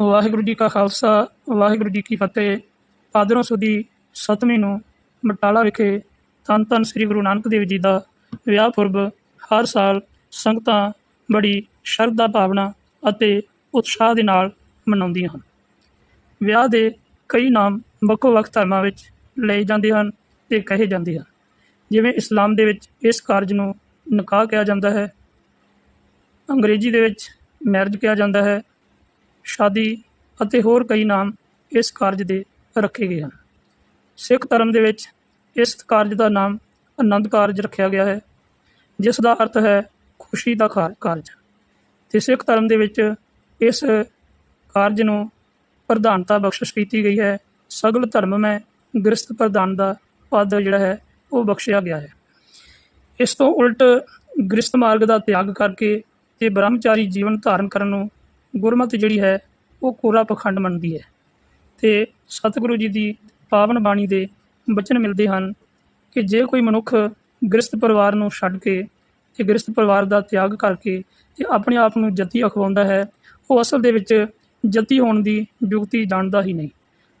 ਵਾਹਿਗੁਰੂ ਜੀ ਕਾ ਖਾਲਸਾ, ਵਾਹਿਗੁਰੂ ਜੀ ਕੀ ਫਤਿਹ। ਭਾਦਰੋਂ ਸੁਦੀ ਸਤਵੀਂ ਨੂੰ ਬਟਾਲਾ ਵਿਖੇ ਧੰਨ ਧੰਨ ਸ੍ਰੀ ਗੁਰੂ ਨਾਨਕ ਦੇਵ ਜੀ ਦਾ ਵਿਆਹ ਪੁਰਬ ਹਰ ਸਾਲ ਸੰਗਤਾਂ ਬੜੀ ਸ਼ਰਧਾ ਭਾਵਨਾ ਅਤੇ ਉਤਸ਼ਾਹ ਦੇ ਨਾਲ ਮਨਾਉਂਦੀਆਂ ਹਨ। ਵਿਆਹ ਦੇ ਕਈ ਨਾਮ ਵੱਖੋ ਵੱਖ ਧਰਮਾਂ ਵਿੱਚ ਲਏ ਜਾਂਦੇ ਹਨ ਤੇ ਕਹੇ ਜਾਂਦੇ ਹਨ। ਜਿਵੇਂ ਇਸਲਾਮ ਦੇ ਵਿੱਚ ਇਸ ਕਾਰਜ ਨੂੰ ਨਿਕਾਹ ਕਿਹਾ ਜਾਂਦਾ ਹੈ, ਅੰਗਰੇਜ਼ੀ ਦੇ ਵਿੱਚ ਮੈਰਿਜ ਕਿਹਾ ਜਾਂਦਾ ਹੈ ਸ਼ਾਦੀ ਅਤੇ ਹੋਰ ਕਈ ਨਾਮ ਇਸ ਕਾਰਜ ਦੇ ਰੱਖੇ ਗਏ ਹਨ। ਸਿੱਖ ਧਰਮ ਦੇ ਵਿੱਚ ਇਸ ਕਾਰਜ ਦਾ ਨਾਮ ਆਨੰਦ ਕਾਰਜ ਰੱਖਿਆ ਗਿਆ ਹੈ, ਜਿਸ ਦਾ ਅਰਥ ਹੈ ਖੁਸ਼ੀ ਦਾ ਕਾਰ- ਕਾਰਜ। ਤੇ ਸਿੱਖ ਧਰਮ ਦੇ ਵਿੱਚ ਇਸ ਕਾਰਜ ਨੂੰ ਪ੍ਰਧਾਨਤਾ ਬਖਸ਼ਿਸ਼ ਕੀਤੀ ਗਈ ਹੈ। ਸਗਲ ਧਰਮ ਮੈਂ ਗ੍ਰਸਤ ਪ੍ਰਧਾਨ ਦਾ ਪਦ ਜਿਹੜਾ ਹੈ, ਉਹ ਬਖਸ਼ਿਆ ਗਿਆ ਹੈ। ਇਸ ਤੋਂ ਉਲਟ ਗ੍ਰਸਤ ਮਾਰਗ ਦਾ ਤਿਆਗ ਕਰਕੇ ਤੇ ਬ੍ਰਹਮਚਾਰੀ ਜੀਵਨ ਧਾਰਨ ਕਰਨ ਨੂੰ ਗੁਰਮਤਿ ਜਿਹੜੀ ਹੈ, ਉਹ ਕੋਰਾ ਪਖੰਡ ਮੰਨਦੀ ਹੈ। ਤੇ ਸਤਿਗੁਰੂ ਜੀ ਦੀ ਪਾਵਨ ਬਾਣੀ ਦੇ ਬਚਨ ਮਿਲਦੇ ਹਨ ਕਿ ਜੇ ਕੋਈ ਮਨੁੱਖ ਗ੍ਰਸਤ ਪਰਿਵਾਰ ਨੂੰ ਛੱਡ ਕੇ ਤੇ ਗ੍ਰਸਤ ਪਰਿਵਾਰ ਦਾ ਤਿਆਗ ਕਰਕੇ ਤੇ ਆਪਣੇ ਆਪ ਨੂੰ ਜੱਤੀ ਅਖਵਾਉਂਦਾ ਹੈ, ਉਹ ਅਸਲ ਦੇ ਵਿੱਚ ਜੱਤੀ ਹੋਣ ਦੀ ਜੁਗਤੀ ਜਾਣਦਾ ਹੀ ਨਹੀਂ।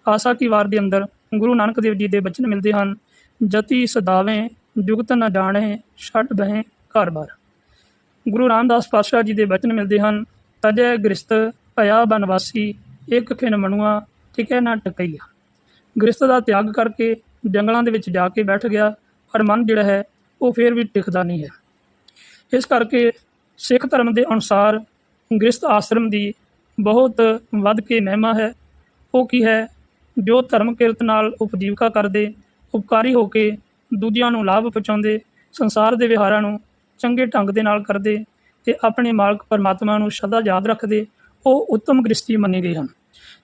ਆਸਾ ਕੀ ਵਾਰ ਦੇ ਅੰਦਰ ਗੁਰੂ ਨਾਨਕ ਦੇਵ ਜੀ ਦੇ ਬਚਨ ਮਿਲਦੇ ਹਨ, ਜਤੀ ਸਦਾਵੇਂ ਜੁਗਤ ਨਾ ਜਾਣੇ, ਛੱਡ ਬਹਿ ਘਰ ਬਾਰ। ਗੁਰੂ ਰਾਮਦਾਸ ਪਾਤਸ਼ਾਹ ਜੀ ਦੇ ਬਚਨ ਮਿਲਦੇ ਹਨ ਤਜੈ ਗ੍ਰਸਤ ਭਇਆ ਬਨਵਾਸੀ, ਇੱਕ ਖਿਨ ਮਨੁਆ ਟਿਕੈ ਨਾ ਟਕਈਆ। ਗ੍ਰਸਤ ਦਾ ਤਿਆਗ ਕਰਕੇ ਜੰਗਲਾਂ ਦੇ ਵਿੱਚ ਜਾ ਕੇ ਬੈਠ ਗਿਆ, ਪਰ ਮਨ ਜਿਹੜਾ ਹੈ, ਉਹ ਫਿਰ ਵੀ ਟਿਕਦਾ ਨਹੀਂ ਹੈ। ਇਸ ਕਰਕੇ ਸਿੱਖ ਧਰਮ ਦੇ ਅਨੁਸਾਰ ਗ੍ਰਸਤ ਆਸ਼ਰਮ ਦੀ ਬਹੁਤ ਵੱਧ ਕੇ ਮਹਿਮਾ ਹੈ। ਉਹ ਕੀ ਹੈ? ਜੋ ਧਰਮ ਕਿਰਤ ਨਾਲ ਉਪਜੀਵਕਾ ਕਰਦੇ, ਉਪਕਾਰੀ ਹੋ ਕੇ ਦੂਜਿਆਂ ਨੂੰ ਲਾਭ ਪਹੁੰਚਾਉਂਦੇ, ਸੰਸਾਰ ਦੇ ਵਿਹਾਰਾਂ ਨੂੰ ਚੰਗੇ ਢੰਗ ਦੇ ਨਾਲ ਕਰਦੇ ਤੇ ਆਪਣੇ ਮਾਲਕ ਪਰਮਾਤਮਾ ਨੂੰ ਸਦਾ ਯਾਦ ਰੱਖਦੇ ਉਹ ਉੱਤਮ ਗ੍ਰਸਤੀ ਮੰਨੇ ਗਏ ਹਨ।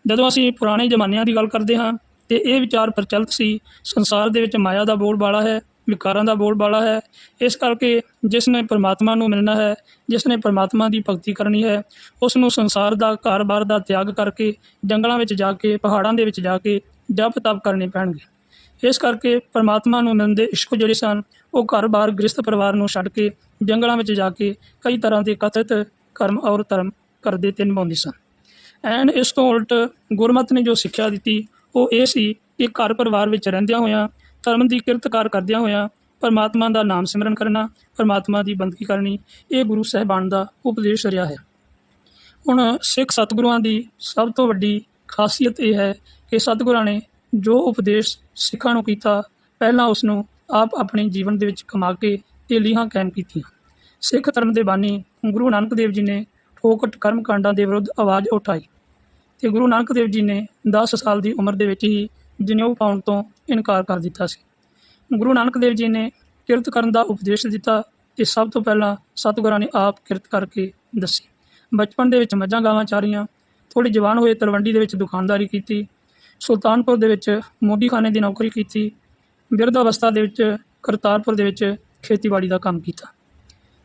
ਜਦੋਂ ਅਸੀਂ ਪੁਰਾਣੇ ਜ਼ਮਾਨਿਆਂ ਦੀ ਗੱਲ ਕਰਦੇ ਹਾਂ, ਤੇ ਇਹ ਵਿਚਾਰ ਪ੍ਰਚਲਿਤ ਸੀ, ਸੰਸਾਰ ਦੇ ਵਿੱਚ ਮਾਇਆ ਦਾ ਬੋਲ ਬਾਲਾ ਹੈ, ਵਿਕਾਰਾਂ ਦਾ ਬੋਲ ਬੋਲਬਾਲਾ ਹੈ। ਇਸ ਕਰਕੇ ਜਿਸ ਨੇ ਪਰਮਾਤਮਾ ਨੂੰ ਮਿਲਣਾ ਹੈ, ਜਿਸ ਨੇ ਪਰਮਾਤਮਾ ਦੀ ਭਗਤੀ ਕਰਨੀ ਹੈ, ਉਸ ਨੂੰ ਸੰਸਾਰ ਦਾ ਘਰ-ਬਾਰ ਦਾ ਤਿਆਗ ਕਰਕੇ, ਜੰਗਲਾਂ ਵਿੱਚ ਜਾ ਕੇ, ਪਹਾੜਾਂ ਦੇ ਵਿੱਚ ਜਾ ਕੇ ਜਪ ਤਪ ਕਰਨੇ ਪੈਣਗੇ। ਇਸ ਕਰਕੇ ਪਰਮਾਤਮਾ ਨੂੰ ਮਿਲਣ ਦੇ ਇਸ਼ਕ ਜਿਹੜੇ ਸਨ, ਉਹ ਘਰ-ਬਾਰ ਗ੍ਰਸਤ ਪਰਿਵਾਰ ਨੂੰ ਛੱਡ ਕੇ ਜੰਗਲਾਂ ਵਿੱਚ ਜਾ ਕੇ ਕਈ ਤਰ੍ਹਾਂ ਦੇ ਕਥਿਤ ਕਰਮ ਔਰ ਧਰਮ ਕਰਦੇ ਤੇ ਨਿਭਾਉਂਦੇ ਸਨ। ਐਂਡ ਇਸ ਤੋਂ ਉਲਟ ਗੁਰਮਤਿ ਨੇ ਜੋ ਸਿੱਖਿਆ ਦਿੱਤੀ, ਉਹ ਇਹ ਸੀ ਕਿ ਘਰ ਪਰਿਵਾਰ ਵਿੱਚ ਰਹਿੰਦਿਆਂ ਹੋਇਆਂ, ਧਰਮ ਦੀ ਕਿਰਤਕਾਰ ਕਰਦਿਆਂ ਹੋਇਆਂ ਪਰਮਾਤਮਾ ਦਾ ਨਾਮ ਸਿਮਰਨ ਕਰਨਾ, ਪਰਮਾਤਮਾ ਦੀ ਬੰਦਗੀ ਕਰਨੀ, ਇਹ ਗੁਰੂ ਸਾਹਿਬਾਨ ਦਾ ਉਪਦੇਸ਼ ਰਿਹਾ ਹੈ। ਹੁਣ ਸਿੱਖ ਸਤਿਗੁਰਾਂ ਦੀ ਸਭ ਤੋਂ ਵੱਡੀ ਖਾਸੀਅਤ ਇਹ ਹੈ ਕਿ ਸਤਿਗੁਰਾਂ ਨੇ ਜੋ ਉਪਦੇਸ਼ ਸਿੱਖਾਂ ਨੂੰ ਕੀਤਾ, ਪਹਿਲਾਂ ਉਸ ਨੂੰ ਆਪ ਆਪਣੇ ਜੀਵਨ ਦੇ ਵਿੱਚ ਕਮਾ ਕੇ ਤੇ ਲੀਹਾਂ ਕਾਇਮ ਕੀਤੀਆਂ। ਸਿੱਖ ਧਰਮ ਦੇ ਬਾਨੀ ਗੁਰੂ ਨਾਨਕ ਦੇਵ ਜੀ ਨੇ ਠੋਕਟ ਕਰਮ ਕਾਂਡਾਂ ਦੇ ਵਿਰੁੱਧ ਆਵਾਜ਼ ਉਠਾਈ ਤੇ ਗੁਰੂ ਨਾਨਕ ਦੇਵ ਜੀ ਨੇ 10 ਸਾਲ ਦੀ ਉਮਰ ਦੇ ਵਿੱਚ ਹੀ ਜਨੇਊ ਪਾਉਣ ਤੋਂ ਇਨਕਾਰ ਕਰ ਦਿੱਤਾ ਸੀ। ਗੁਰੂ ਨਾਨਕ ਦੇਵ ਜੀ ਨੇ ਕਿਰਤ ਕਰਨ ਦਾ ਉਪਦੇਸ਼ ਦਿੱਤਾ ਤੇ ਸਭ ਤੋਂ ਪਹਿਲਾਂ ਸਤਿਗੁਰਾਂ ਨੇ ਆਪ ਕਿਰਤ ਕਰਕੇ ਦੱਸੀ। ਬਚਪਨ ਦੇ ਵਿੱਚ ਮੱਝਾਂ ਗਾਵਾਂ ਚਾਰੀਆਂ ਥੋੜੀ ਜਵਾਨ ਹੋਏ ਤਲਵੰਡੀ ਦੇ ਵਿੱਚ ਦੁਕਾਨਦਾਰੀ ਕੀਤੀ ਸੁਲਤਾਨਪੁਰ ਦੇ ਵਿੱਚ ਮੋਦੀਖਾਨੇ ਦੀ ਨੌਕਰੀ ਕੀਤੀ ਬਿਰਧ ਅਵਸਥਾ ਦੇ ਵਿੱਚ ਕਰਤਾਰਪੁਰ ਦੇ ਵਿੱਚ ਖੇਤੀਬਾੜੀ ਦਾ ਕੰਮ ਕੀਤਾ।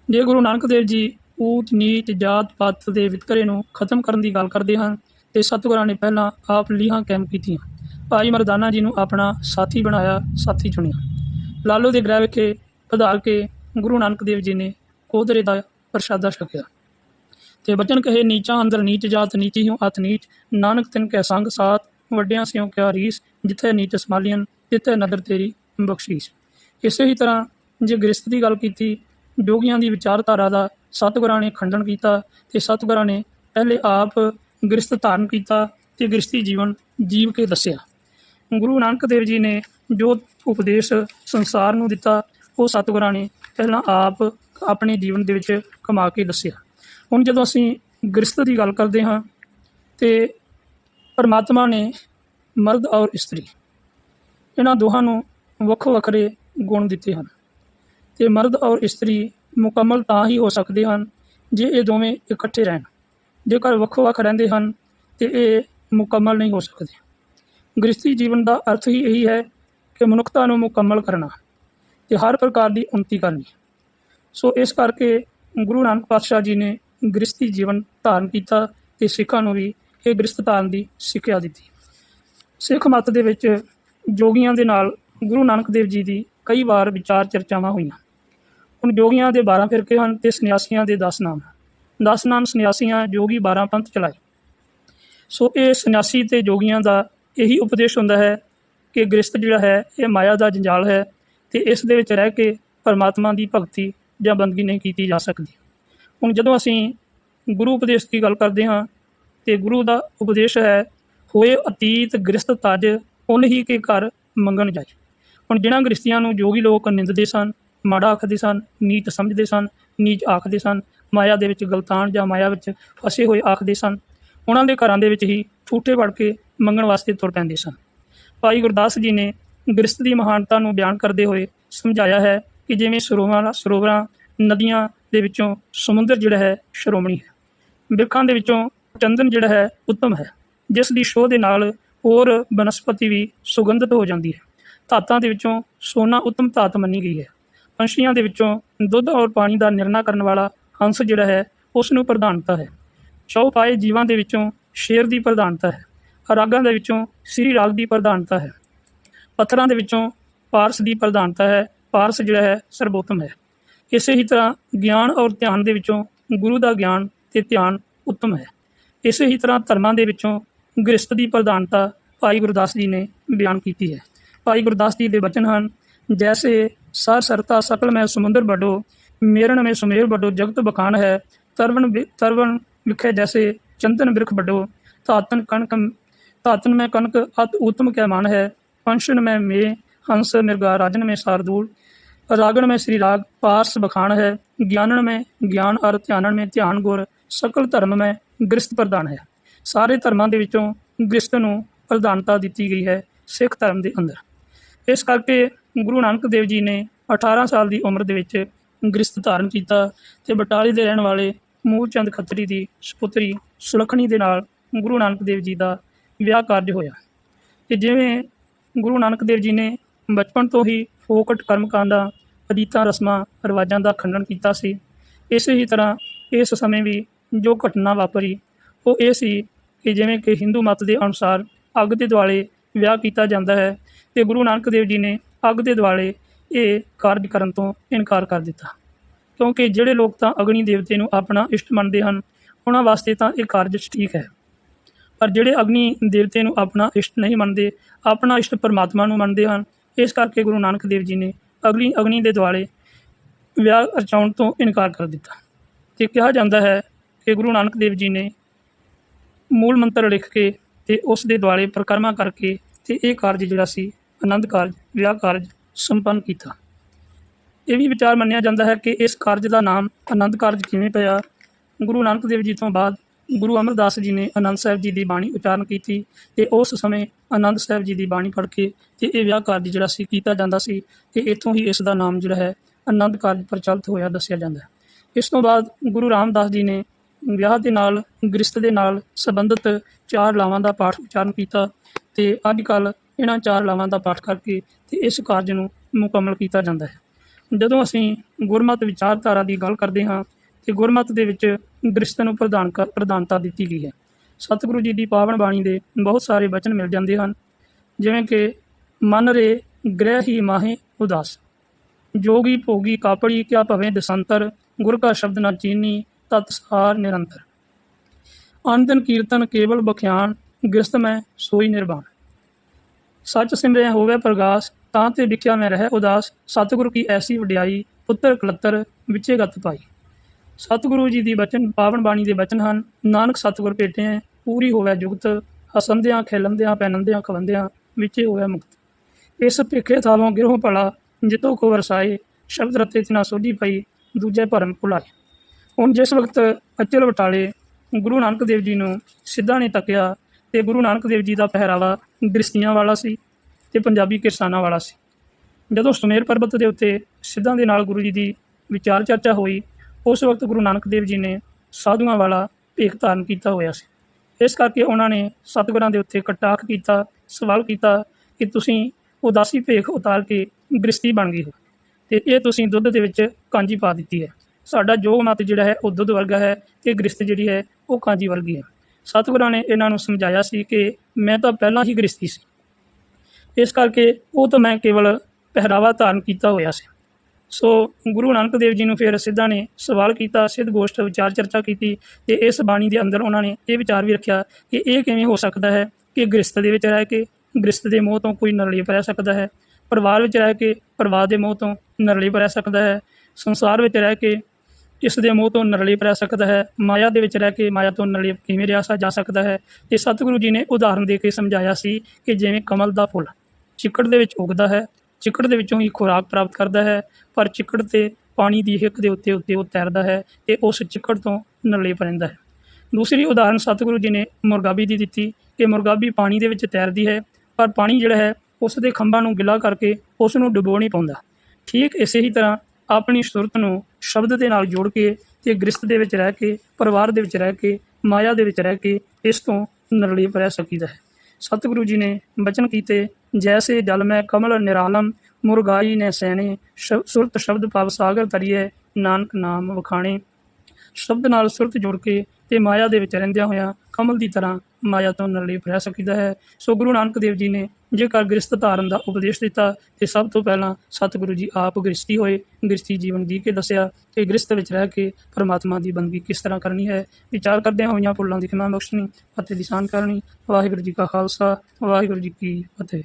ਜੇ ਗੁਰੂ ਨਾਨਕ ਦੇਵ ਜੀ ਊਚ, ਨੀਚ, ਜਾਤ, ਪਾਤ ਦੇ ਵਿਤਕਰੇ ਨੂੰ ਖਤਮ ਕਰਨ ਦੀ ਗੱਲ ਕਰਦੇ ਹਨ, ਤੇ ਸਤਿਗੁਰਾਂ ਨੇ ਪਹਿਲਾਂ ਆਪ ਲੀਹਾਂ ਕਾਇਮ ਕੀਤੀਆਂ। ਭਾਈ ਮਰਦਾਨਾ ਜੀ ਨੂੰ ਆਪਣਾ ਸਾਥੀ ਬਣਾਇਆ, ਸਾਥੀ ਚੁਣਿਆ। ਲਾਲੋ ਦੇ ਗ੍ਰਹਿ ਵਿਖੇ ਪਧਾਰ ਕੇ ਗੁਰੂ ਨਾਨਕ ਦੇਵ ਜੀ ਨੇ ਕੋਦਰੇ ਦਾ ਪ੍ਰਸ਼ਾਦਾ ਛਕਿਆ। ਤੇ ਬਚਨ ਕਹੇ, ਨੀਚਾਂ ਅੰਦਰ ਨੀਚ ਜਾਤ ਨੀਚੀ ਹੂੰ ਅਤ ਨੀਚ, ਨਾਨਕ ਤਿਨ ਕੈ ਸੰਗ ਸਾਥ ਵੱਡਿਆਂ ਸਿਉ ਕਿਆ ਰੀਸ, ਜਿੱਥੇ ਨੀਚ ਸਮਾਲੀਆਂ ਤਿੱਥੇ ਨਦਰ ਤੇਰੀ ਬਖਸ਼ੀਸ਼। ਇਸੇ ਹੀ ਤਰ੍ਹਾਂ ਜੇ ਗ੍ਰਸਤ ਦੀ ਗੱਲ ਕੀਤੀ, ਜੋਗੀਆਂ ਦੀ ਵਿਚਾਰਧਾਰਾ ਦਾ ਸਤਿਗੁਰਾਂ ਨੇ ਖੰਡਨ ਕੀਤਾ ਤੇ ਸਤਿਗੁਰਾਂ ਨੇ ਪਹਿਲੇ ਆਪ ਗ੍ਰਸਤ ਧਾਰਨ ਕੀਤਾ ਤੇ ਗ੍ਰਸਤੀ ਜੀਵਨ ਜੀਵ ਕੇ ਦੱਸਿਆ। ਗੁਰੂ ਨਾਨਕ ਦੇਵ ਜੀ ਨੇ ਜੋ ਉਪਦੇਸ਼ ਸੰਸਾਰ ਨੂੰ ਦਿੱਤਾ, ਉਹ ਸਤਿਗੁਰਾਂ ਨੇ ਪਹਿਲਾਂ ਆਪ ਆਪਣੇ ਜੀਵਨ ਦੇ ਵਿੱਚ ਕਮਾ ਕੇ ਦੱਸਿਆ। ਹੁਣ ਜਦੋਂ ਅਸੀਂ ਗ੍ਰਸਤ ਦੀ ਗੱਲ ਕਰਦੇ ਹਾਂ ਤੇ ਪਰਮਾਤਮਾ ਨੇ ਮਰਦ ਔਰ ਇਸਤਰੀ ਇਹਨਾਂ ਦੋਹਾਂ ਨੂੰ ਵੱਖੋ ਵੱਖਰੇ ਗੁਣ ਦਿੱਤੇ ਹਨ। ਤੇ ਮਰਦ ਔਰ ਇਸਤਰੀ ਮੁਕੰਮਲ ਤਾਂ ਹੀ ਹੋ ਸਕਦੇ ਹਨ ਜੇ ਇਹ ਦੋਵੇਂ ਇਕੱਠੇ ਰਹਿਣ। ਜੇਕਰ ਵੱਖੋ ਵੱਖ ਰਹਿੰਦੇ ਹਨ ਤੇ ਇਹ ਮੁਕੰਮਲ ਨਹੀਂ ਹੋ ਸਕਦੇ। ਗ੍ਰਸਤੀ ਜੀਵਨ ਦਾ ਅਰਥ ਹੀ ਇਹੀ ਹੈ ਕਿ ਮਨੁੱਖਤਾ ਨੂੰ ਮੁਕੰਮਲ ਕਰਨਾ ਤੇ ਹਰ ਪ੍ਰਕਾਰ ਦੀ ਉન્નਤੀ ਕਰਨੀ। ਸੋ ਇਸ ਕਰਕੇ ਗੁਰੂ ਨਾਨਕ ਪਾਤਸ਼ਾਹ ਜੀ ਨੇ ਗ੍ਰਸਤੀ ਜੀਵਨ ਧਾਰਨ ਕੀਤਾ ਤੇ ਸਿੱਖਾਂ ਨੂੰ ਵੀ ਇਹ ਗ੍ਰਸਤ ਦੀ ਸਿੱਖਿਆ ਦਿੱਤੀ। ਸਿੱਖ ਮਤ ਦੇ ਵਿੱਚ ਜੋਗੀਆਂ ਦੇ ਨਾਲ ਗੁਰੂ ਨਾਨਕ ਦੇਵ ਜੀ ਦੀ ਕਈ ਵਾਰ ਵਿਚਾਰ ਚਰਚਾਵਾਂ ਹੋਈਆਂ। ਹੁਣ ਜੋਗੀਆਂ ਦੇ 12 ਫਿਰਕੇ ਹਨ ਤੇ ਸੰਨਿਆਸੀਆਂ ਦੇ 10 ਨਾਮ 10 ਨਾਮ ਸੰਨਿਆਸੀਆਂ ਜੋਗੀ 12 ਪੰਥ ਚਲਾਏ। ਸੋ ਇਹ ਸੰਨਿਆਸੀ ਤੇ ਜੋਗੀਆਂ ਦਾ ਇਹੀ ਉਪਦੇਸ਼ ਹੁੰਦਾ ਹੈ ਕਿ ਗ੍ਰਸਤ ਜਿਹੜਾ ਹੈ, ਇਹ ਮਾਇਆ ਦਾ ਜੰਜਾਲ ਹੈ ਤੇ ਇਸ ਦੇ ਵਿੱਚ ਰਹਿ ਕੇ ਪਰਮਾਤਮਾ ਦੀ ਭਗਤੀ ਜਾਂ ਬੰਦਗੀ ਨਹੀਂ ਕੀਤੀ ਜਾ ਸਕਦੀ। ਹੁਣ ਜਦੋਂ ਅਸੀਂ ਗੁਰੂ ਉਪਦੇਸ਼ ਦੀ ਗੱਲ ਕਰਦੇ ਹਾਂ ਤੇ ਗੁਰੂ ਦਾ ਉਪਦੇਸ਼ ਹੈ, ਹੋਏ ਅਤੀਤ ਗ੍ਰਸਤ ਤਜ ਉਨ ਹੀ ਕੇ ਘਰ ਮੰਗਣ ਜਾਏ ਹੁਣ ਜਿਨ੍ਹਾਂ ਗ੍ਰਸਤੀਆਂ ਨੂੰ ਜੋਗੀ ਲੋਕ ਨਿੰਦਦੇ ਸਨ, ਮਾੜਾ ਆਖਦੇ ਸਨ, ਨੀਚ ਸਮਝਦੇ ਸਨ, ਨੀਚ ਆਖਦੇ ਸਨ, ਮਾਇਆ ਦੇ ਵਿੱਚ ਗਲਤਾਨ ਜਾਂ ਮਾਇਆ ਵਿੱਚ ਫਸੇ ਹੋਏ ਆਖਦੇ ਸਨ, ਉਹਨਾਂ ਦੇ ਘਰਾਂ ਦੇ ਵਿੱਚ ਹੀ ਠੂਠੇ ਵੜ ਕੇ ਮੰਗਣ ਵਾਸਤੇ ਤੁਰ ਪੈਂਦੇ ਸਨ। ਭਾਈ ਗੁਰਦਾਸ ਜੀ ਨੇ ਗ੍ਰਸਤ ਦੀ ਮਹਾਨਤਾ ਨੂੰ ਬਿਆਨ ਕਰਦੇ ਹੋਏ ਸਮਝਾਇਆ ਹੈ ਕਿ ਜਿਵੇਂ ਸਰੋਵਰਾਂ ਸਰੋਵਰਾਂ ਨਦੀਆਂ ਦੇ ਵਿੱਚੋਂ ਸਮੁੰਦਰ ਜਿਹੜਾ ਹੈ, ਸ਼੍ਰੋਮਣੀ ਹੈ। ਬਿਰਖਾਂ ਦੇ ਵਿੱਚੋਂ ਚੰਦਨ ਜਿਹੜਾ ਹੈ ਉੱਤਮ ਹੈ। ਜਿਸ ਦੀ ਸ਼ੋਅ ਦੇ ਨਾਲ ਹੋਰ ਬਨਸਪਤੀ ਵੀ ਸੁਗੰਧਿਤ ਹੋ ਜਾਂਦੀ ਹੈ। ਧਾਤਾਂ ਦੇ ਵਿੱਚੋਂ ਸੋਨਾ ਉੱਤਮ ਧਾਤ ਮੰਨੀ ਗਈ ਹੈ। ਪੰਛੀਆਂ ਦੇ ਵਿੱਚੋਂ ਦੁੱਧ ਔਰ ਪਾਣੀ ਦਾ ਨਿਰਣਾ ਕਰਨ ਵਾਲਾ ਹੰਸ ਜਿਹੜਾ ਹੈ ਉਸ ਨੂੰ ਪ੍ਰਧਾਨਤਾ ਹੈ। ਚੌਪਾਏ ਜੀਵਾਂ ਦੇ ਵਿੱਚੋਂ ਸ਼ੇਰ ਦੀ ਪ੍ਰਧਾਨਤਾ ਹੈ। ਰਾਗਾਂ ਦੇ ਵਿੱਚੋਂ ਸ੍ਰੀ ਰਾਗ ਦੀ ਪ੍ਰਧਾਨਤਾ ਹੈ। ਪੱਥਰਾਂ ਦੇ ਵਿੱਚੋਂ ਪਾਰਸ ਦੀ ਪ੍ਰਧਾਨਤਾ ਹੈ। ਪਾਰਸ ਜਿਹੜਾ ਹੈ, ਸਰਬੋਤਮ ਹੈ। ਇਸੇ ਹੀ ਤਰ੍ਹਾਂ ਗਿਆਨ ਔਰ ਧਿਆਨ ਦੇ ਵਿੱਚੋਂ ਗੁਰੂ ਦਾ ਗਿਆਨ ਤੇ ਧਿਆਨ ਉੱਤਮ ਹੈ। ਇਸੇ ਹੀ ਤਰ੍ਹਾਂ ਧਰਮਾਂ ਦੇ ਵਿੱਚੋਂ ਗ੍ਰਸਥ ਦੀ ਪ੍ਰਧਾਨਤਾ ਭਾਈ ਗੁਰਦਾਸ ਜੀ ਨੇ ਬਿਆਨ ਕੀਤੀ ਹੈ। ਭਾਈ ਗੁਰਦਾਸ ਜੀ ਦੇ ਬਚਨ ਹਨ, ਜੈਸੇ ਸਰ ਸਰਤਾ ਸਕਲ ਮੈਂ ਸਮੁੰਦਰ ਬਡੋ ਮੇਰਣ ਮੈਂ ਸੁਮੇਰ ਬਡੋ ਜਗਤ ਬਖਾਨ ਹੈ, ਤਰਵਣ ਤਰਵਣ ਵਿਖੇ ਜੈਸੇ ਚੰਦਨ ਬਿਰਖ ਬਡੋ ਧਾਤਨ ਕਣਕ ਧਾਤਨ ਮੈਂ ਕਣਕ ਅਤ ਉਤਮ ਕੈ ਮਨ ਹੈ ਪੰਸ਼ਨ ਮੈਂ ਮੇ, ਹੰਸ ਮਿਰਗਾ, ਰਾਜਨ ਮੈਂ ਸਰਦੂਲ ਰਾਗਣ ਮੈਂ ਸ੍ਰੀ ਰਾਗ, ਪਾਰਸ ਬਖਾਨ ਹੈ, ਗਿਆਨਣ ਮੈਂ ਗਿਆਨ ਅਰ ਧਿਆਨਣ ਮੈਂ ਧਿਆਨ ਗੁਰ, ਸਕਲ ਧਰਮ ਮੈਂ ਗ੍ਰਸਤ ਪ੍ਰਧਾਨ ਹੈ। ਸਾਰੇ ਧਰਮਾਂ ਦੇ ਵਿੱਚੋਂ ਗ੍ਰਸਤ ਨੂੰ ਪ੍ਰਧਾਨਤਾ ਦਿੱਤੀ ਗਈ ਹੈ ਸਿੱਖ ਧਰਮ ਦੇ ਅੰਦਰ। ਇਸ ਕਰਕੇ ਗੁਰੂ ਨਾਨਕ ਦੇਵ ਜੀ ਨੇ 18 ਸਾਲ ਦੀ ਉਮਰ ਦੇ ਵਿੱਚ ਗ੍ਰਸਤ ਧਾਰਨ ਕੀਤਾ ਤੇ ਬਟਾਲੇ ਦੇ ਰਹਿਣ ਵਾਲੇ ਮੂਲ ਚੰਦ ਖੱਤਰੀ ਦੀ ਸੁਪੁੱਤਰੀ ਸੁਲੱਖਣੀ ਦੇ ਨਾਲ ਗੁਰੂ ਨਾਨਕ ਦੇਵ ਜੀ ਦਾ ਵਿਆਹ ਕਾਰਜ ਹੋਇਆ। ਤੇ ਜਿਵੇਂ ਗੁਰੂ ਨਾਨਕ ਦੇਵ ਜੀ ਨੇ ਬਚਪਨ ਤੋਂ ਹੀ ਫੋਕਟ ਕਰਮਕਾਂਡਾਂ ਰੀਤਾਂ ਰਸਮਾਂ, ਰਿਵਾਜਾਂ ਦਾ ਖੰਡਨ ਕੀਤਾ ਸੀ, ਇਸੇ ਹੀ ਤਰ੍ਹਾਂ ਇਸ ਸਮੇਂ ਵੀ ਜੋ ਘਟਨਾ ਵਾਪਰੀ, ਉਹ ਇਹ ਸੀ ਕਿ ਜਿਵੇਂ ਕਿ ਹਿੰਦੂ ਮਤ ਦੇ ਅਨੁਸਾਰ ਅੱਗ ਦੇ ਦੁਆਲੇ ਵਿਆਹ ਕੀਤਾ ਜਾਂਦਾ ਹੈ ਤੇ ਗੁਰੂ ਨਾਨਕ ਦੇਵ ਜੀ ਨੇ ਅੱਗ ਦੇ ਦੁਆਲੇ ਇਹ ਕਾਰਜ ਕਰਨ ਤੋਂ ਇਨਕਾਰ ਕਰ ਦਿੱਤਾ। ਕਿਉਂਕਿ ਜਿਹੜੇ ਲੋਕ ਤਾਂ ਅਗਨੀ ਦੇਵਤੇ ਨੂੰ ਆਪਣਾ ਇਸ਼ਟ ਮੰਨਦੇ ਹਨ, ਉਹਨਾਂ ਵਾਸਤੇ ਤਾਂ ਇਹ ਕਾਰਜ ਠੀਕ ਹੈ। ਪਰ ਜਿਹੜੇ ਅਗਨੀ ਦੇਵਤੇ ਨੂੰ ਆਪਣਾ ਇਸ਼ਟ ਨਹੀਂ ਮੰਨਦੇ, ਆਪਣਾ ਇਸ਼ਟ ਪਰਮਾਤਮਾ ਨੂੰ ਮੰਨਦੇ ਹਨ, ਇਸ ਕਰਕੇ ਗੁਰੂ ਨਾਨਕ ਦੇਵ ਜੀ ਨੇ ਅਗਨੀ ਅਗਨੀ ਦੇ ਦੁਆਲੇ ਵਿਆਹ ਰਚਾਉਣ ਤੋਂ ਇਨਕਾਰ ਕਰ ਦਿੱਤਾ। ਤੇ ਕਿਹਾ ਜਾਂਦਾ ਹੈ ਕਿ ਗੁਰੂ ਨਾਨਕ ਦੇਵ ਜੀ ਨੇ ਮੂਲ ਮੰਤਰ ਲਿਖ ਕੇ ਤੇ ਉਸ ਦੇ ਦੁਆਲੇ ਪ੍ਰਕਰਮਾ ਕਰਕੇ ਤੇ ਇਹ ਕਾਰਜ ਜਿਹੜਾ ਸੀ, ਆਨੰਦ ਕਾਰਜ, ਵਿਆਹ ਕਾਰਜ ਸੰਪੰਨ ਕੀਤਾ। ਇਹ ਵੀ ਵਿਚਾਰ ਮੰਨਿਆ ਜਾਂਦਾ ਹੈ ਕਿ ਇਸ ਕਾਰਜ ਦਾ ਨਾਮ ਆਨੰਦ ਕਾਰਜ ਕਿਵੇਂ ਪਿਆ? ਗੁਰੂ ਨਾਨਕ ਦੇਵ ਜੀ ਤੋਂ ਬਾਅਦ ਗੁਰੂ ਅਮਰਦਾਸ ਜੀ ਨੇ ਆਨੰਦ ਸਾਹਿਬ ਜੀ ਦੀ ਬਾਣੀ ਉਚਾਰਨ ਕੀਤੀ ਤੇ ਉਸ ਸਮੇਂ ਆਨੰਦ ਸਾਹਿਬ ਜੀ ਦੀ ਬਾਣੀ ਪੜ੍ਹ ਕੇ ਤੇ ਇਹ ਵਿਆਹ ਕਾਰਜ ਜਿਹੜਾ ਸੀ, ਕੀਤਾ ਜਾਂਦਾ ਸੀ ਤੇ ਇੱਥੋਂ ਹੀ ਇਸ ਦਾ ਨਾਮ ਜਿਹੜਾ ਹੈ, ਆਨੰਦ ਕਾਰਜ ਪ੍ਰਚਲਿਤ ਹੋਇਆ ਦੱਸਿਆ ਜਾਂਦਾ ਹੈ। ਇਸ ਤੋਂ ਬਾਅਦ ਗੁਰੂ ਰਾਮਦਾਸ ਜੀ ਨੇ ਵਿਆਹ ਦੇ ਨਾਲ, ਗ੍ਰਸਤ ਦੇ ਨਾਲ ਸੰਬੰਧਿਤ ਚਾਰ ਲਾਵਾਂ ਦਾ ਪਾਠ ਉਚਾਰਨ ਕੀਤਾ ਤੇ ਅੱਜ ਕੱਲ ਇਹਨਾਂ ਚਾਰ ਲਾਵਾਂ ਦਾ ਪਾਠ ਕਰਕੇ ਤੇ ਇਸ ਕਾਰਜ ਨੂੰ ਮੁਕੰਮਲ ਕੀਤਾ ਜਾਂਦਾ ਹੈ। ਜਦੋਂ ਅਸੀਂ ਗੁਰਮਤ ਵਿਚਾਰਧਾਰਾ ਦੀ ਗੱਲ ਕਰਦੇ ਹਾਂ, ਤੇ ਗੁਰਮਤਿ ਦੇ ਵਿੱਚ ਗ੍ਰਸਤ ਨੂੰ ਪ੍ਰਧਾਨ ਕਰ- ਪ੍ਰਧਾਨਤਾ ਦਿੱਤੀ ਗਈ ਹੈ। ਸਤਿਗੁਰੂ ਜੀ ਦੀ ਪਾਵਨ ਬਾਣੀ ਦੇ ਬਹੁਤ ਸਾਰੇ ਵਚਨ ਮਿਲ ਜਾਂਦੇ ਹਨ, ਜਿਵੇਂ ਕਿ, ਮਨ ਰੇ ਗ੍ਰਹਿ ਹੀ ਮਾਹੇ ਉਦਾਸ, ਜੋਗੀ ਭੋਗੀ ਕਾਪੜੀ ਕਿਆ ਭਵੇਂ ਦਸੰਤਰ, ਗੁਰ ਕਾ ਸ਼ਬਦ ਨਾ ਚੀਨੀ ਤਤ ਸਾਰ ਨਿਰੰਤਰ। ਆਨੰਦਨ ਕੀਰਤਨ ਕੇਵਲ ਬਖਿਆਨ, ਗ੍ਰਸਤ ਮੈਂ ਸੋਈ ਨਿਰਵਾਣ। ਸੱਚ ਸਿਮਰਿਆ ਹੋਵੇ ਪ੍ਰਗਾਸ, ਤਾਂ ਤੇ ਵਿਖਿਆ ਮੈਂ ਰਹਿ ਉਦਾਸ। ਸਤਿਗੁਰੂ ਕੀ ਐਸੀ ਵਡਿਆਈ, ਪੁੱਤਰ ਕਲੱਤਰ ਵਿਚੇ ਗਤ ਪਾਈ। ਸਤਿਗੁਰੂ ਜੀ ਦੀ ਬਚਨ, ਪਾਵਨ ਬਾਣੀ ਦੇ ਬਚਨ ਹਨ। ਨਾਨਕ ਸਤਿਗੁਰ ਭੇਟੇ ਪੂਰੀ ਹੋਵੇ ਜੁਗਤ। ਹਸੰਦਿਆਂ, ਖੇਲੰਦਿਆਂ ਪੈਨੰਦਿਆਂ ਖਵੰਦਿਆਂ, ਵਿਚੇ ਹੋਵੇ ਮੁਕਤ। ਇਸ ਭਿਖੇ ਥਾਵੋਂ ਗਿਰੋਹ ਭਲਾ, ਜਿਤੋ ਕੋ ਵਰਸਾਏ, ਸ਼ਬਦ ਰਤੇ ਤਿਨਾ ਸੋਝੀ ਪਈ, ਦੂਜੇ ਭਰਮ ਭੁਲਾਏ। ਹੁਣ ਜਿਸ ਵਕਤ ਅਚਲ ਬਟਾਲੇ ਗੁਰੂ ਨਾਨਕ ਦੇਵ ਜੀ ਨੂੰ ਸਿੱਧਾ ਨੇ ਤੱਕਿਆ ਤੇ ਗੁਰੂ ਨਾਨਕ ਦੇਵ ਜੀ ਦਾ ਪਹਿਰਾਵਾ ਗ੍ਰਿਸਤੀਆਂ ਵਾਲਾ ਸੀ ਤੇ ਪੰਜਾਬੀ ਕਿਰਸਾਨਾਂ ਵਾਲਾ ਸੀ। ਜਦੋਂ ਸੁਮੇਰ ਪਰਬਤ ਦੇ ਉੱਤੇ ਸਿੱਧਾਂ ਦੇ ਨਾਲ ਗੁਰੂ ਜੀ ਦੀ ਵਿਚਾਰ ਚਰਚਾ ਹੋਈ, ਉਸ ਵਕਤ ਗੁਰੂ ਨਾਨਕ ਦੇਵ ਜੀ ਨੇ ਸਾਧੂਆਂ ਵਾਲਾ ਭੇਖ ਧਾਰਨ ਕੀਤਾ ਹੋਇਆ ਸੀ। ਇਸ ਕਰਕੇ ਉਹਨਾਂ ਨੇ ਸਤਿਗੁਰਾਂ ਦੇ ਉੱਤੇ ਕਟਾਖ ਕੀਤਾ, ਸਵਾਲ ਕੀਤਾ ਕਿ ਤੁਸੀਂ ਉਦਾਸੀ ਭੇਖ ਉਤਾਰ ਕੇ ਗ੍ਰਸਤੀ ਬਣ ਗਈ ਹੋ ਤੇ ਇਹ ਤੁਸੀਂ ਦੁੱਧ ਦੇ ਵਿੱਚ ਕਾਂਜੀ ਪਾ ਦਿੱਤੀ ਹੈ। ਸਾਡਾ ਜੋ ਮਤ ਜਿਹੜਾ ਹੈ, ਉਹ ਦੁੱਧ ਵਰਗਾ ਹੈ ਤੇ ਗ੍ਰਸਤ ਜਿਹੜੀ ਹੈ, ਉਹ ਕਾਂਜੀ ਵਰਗੀ ਹੈ। ਸਤਿਗੁਰਾਂ ਨੇ ਇਹਨਾਂ ਨੂੰ ਸਮਝਾਇਆ ਸੀ ਕਿ ਮੈਂ ਤਾਂ ਪਹਿਲਾਂ ਹੀ ਗ੍ਰਸਤੀ ਸੀ। ਇਸ ਕਰਕੇ ਉਹ ਤਾਂ ਮੈਂ ਕੇਵਲ ਪਹਿਰਾਵਾ ਧਾਰਨ ਕੀਤਾ ਹੋਇਆ ਸੀ। ਸੋ ਗੁਰੂ ਨਾਨਕ ਦੇਵ ਜੀ ਨੂੰ ਫਿਰ ਸਿੱਧਾ ਨੇ ਸਵਾਲ ਕੀਤਾ, ਸਿੱਧ ਗੋਸ਼ਟ ਵਿਚਾਰ ਚਰਚਾ ਕੀਤੀ ਤੇ ਇਸ ਬਾਣੀ ਦੇ ਅੰਦਰ ਉਹਨਾਂ ਨੇ ਇਹ ਵਿਚਾਰ ਵੀ ਰੱਖਿਆ ਕਿ ਇਹ ਕਿਵੇਂ ਹੋ ਸਕਦਾ ਹੈ ਕਿ ਗ੍ਰਸਤ ਦੇ ਵਿੱਚ ਰਹਿ ਕੇ ਗ੍ਰਸਤ ਦੇ ਮੋਹ ਤੋਂ ਕੋਈ ਨਰਲੀਪ ਰਹਿ ਸਕਦਾ ਹੈ? ਪਰਿਵਾਰ ਵਿੱਚ ਰਹਿ ਕੇ ਪਰਿਵਾਰ ਦੇ ਮੋਹ ਤੋਂ ਨਰਲੀਪ ਰਹਿ ਸਕਦਾ ਹੈ? ਸੰਸਾਰ ਵਿੱਚ ਰਹਿ ਕੇ ਇਸ ਦੇ ਮੂੰਹ ਤੋਂ ਨਰਲੀਪ ਪੈ ਸਕਦਾ ਹੈ। ਮਾਇਆ ਦੇ ਵਿੱਚ ਰਹਿ ਕੇ ਮਾਇਆ ਤੋਂ ਨਰਲੀਪ ਕਿਵੇਂ ਰਿਹਾ ਜਾ ਸਕਦਾ ਹੈ? ਤੇ ਸਤਿਗੁਰੂ ਜੀ ਨੇ ਉਦਾਹਰਨ ਦੇ ਕੇ ਸਮਝਾਇਆ ਸੀ ਕਿ ਜਿਵੇਂ ਕਮਲ ਦਾ ਫੁੱਲ ਚਿੱਕੜ ਦੇ ਵਿੱਚ ਉਗਦਾ ਹੈ, ਚਿੱਕੜ ਦੇ ਵਿੱਚੋਂ ਹੀ ਖੁਰਾਕ ਪ੍ਰਾਪਤ ਕਰਦਾ ਹੈ, ਪਰ ਚਿੱਕੜ ਤੇ ਪਾਣੀ ਦੀ ਹਿੱਕ ਦੇ ਉੱਤੇ ਉੱਤੇ ਉਹ ਤੈਰਦਾ ਹੈ ਤੇ ਉਸ ਚਿੱਕੜ ਤੋਂ ਨਰਲੀਪ ਪੈਂਦਾ ਹੈ। ਦੂਸਰੀ ਉਦਾਹਰਨ ਸਤਿਗੁਰੂ ਜੀ ਨੇ ਮੁਰਗਾਬੀ ਦੀ ਦਿੱਤੀ ਕਿ ਮੁਰਗਾਬੀ ਪਾਣੀ ਦੇ ਵਿੱਚ ਤੈਰਦੀ ਹੈ, ਪਰ ਪਾਣੀ ਜਿਹੜਾ ਹੈ ਉਸ ਦੇ ਖੰਭਾਂ ਨੂੰ ਗਿੱਲਾ ਕਰਕੇ ਉਸ ਨੂੰ ਡੁਬੋ ਨਹੀਂ ਪਾਉਂਦਾ। ਠੀਕ ਇਸੇ ਹੀ ਤਰ੍ਹਾਂ ਆਪਣੀ ਸੁਰਤ ਨੂੰ ਸ਼ਬਦ ਦੇ ਨਾਲ ਜੋੜ ਕੇ ਤੇ ਗ੍ਰਸਤ ਦੇ ਵਿੱਚ ਰਹਿ ਕੇ, ਪਰਿਵਾਰ ਦੇ ਵਿੱਚ ਰਹਿ ਕੇ, ਮਾਇਆ ਦੇ ਵਿੱਚ ਰਹਿ ਕੇ ਇਸ ਤੋਂ ਨਿਰਲੇਪ ਰਹਿ ਸਕੀਦਾ ਹੈ। ਸਤਿਗੁਰੂ ਜੀ ਨੇ ਬਚਨ ਕੀਤੇ, ਜੈਸੇ ਜਲ ਮੈਂ ਕਮਲ ਨਿਰਾਲਮ, ਮੁਰਗਾਈ ਨੇ ਸੈਨੇ ਸ਼ਬ- ਸੁਰਤ ਸ਼ਬਦ ਭਵ ਸਾਗਰ ਤਰੀਏ ਨਾਨਕ ਨਾਮ ਵਖਾਣੇ। ਸ਼ਬਦ ਨਾਲ ਸੁਰਤ ਜੁੜ ਕੇ ਤੇ ਮਾਇਆ ਦੇ ਵਿੱਚ ਰਹਿੰਦਿਆਂ ਹੋਇਆਂ ਕਮਲ ਦੀ ਤਰ੍ਹਾਂ ਮਾਇਆ ਤੋਂ ਨਿਰਲੀਪ ਰਹਿ ਸਕੀਦਾ ਹੈ। ਸੋ ਗੁਰੂ ਨਾਨਕ ਦੇਵ ਜੀ ਨੇ ਜੇਕਰ ਗ੍ਰਸਤ ਧਾਰਨ ਦਾ ਉਪਦੇਸ਼ ਦਿੱਤਾ, ਤੇ ਸਭ ਤੋਂ ਪਹਿਲਾਂ ਸਤਿਗੁਰੂ ਜੀ ਆਪ ਗ੍ਰਸਤੀ ਹੋਏ ਗ੍ਰਸਤੀ ਜੀਵਨ ਜੀ ਕੇ ਦੱਸਿਆ ਕਿ ਗ੍ਰਸਤ ਵਿੱਚ ਰਹਿ ਕੇ ਪਰਮਾਤਮਾ ਦੀ ਬੰਦਗੀ ਕਿਸ ਤਰ੍ਹਾਂ ਕਰਨੀ ਹੈ। ਵਿਚਾਰ ਕਰਦਿਆਂ ਹੋਈਆਂ ਭੁੱਲਾਂ ਦੀ ਖਿਮਾ ਬਖਸ਼ਣੀ ਅਤੇ ਦਿਸਾਨ ਕਰਨੀ। ਵਾਹਿਗੁਰੂ ਜੀ ਕਾ ਖਾਲਸਾ, ਵਾਹਿਗੁਰੂ ਜੀ ਕੀ ਫਤਿਹ।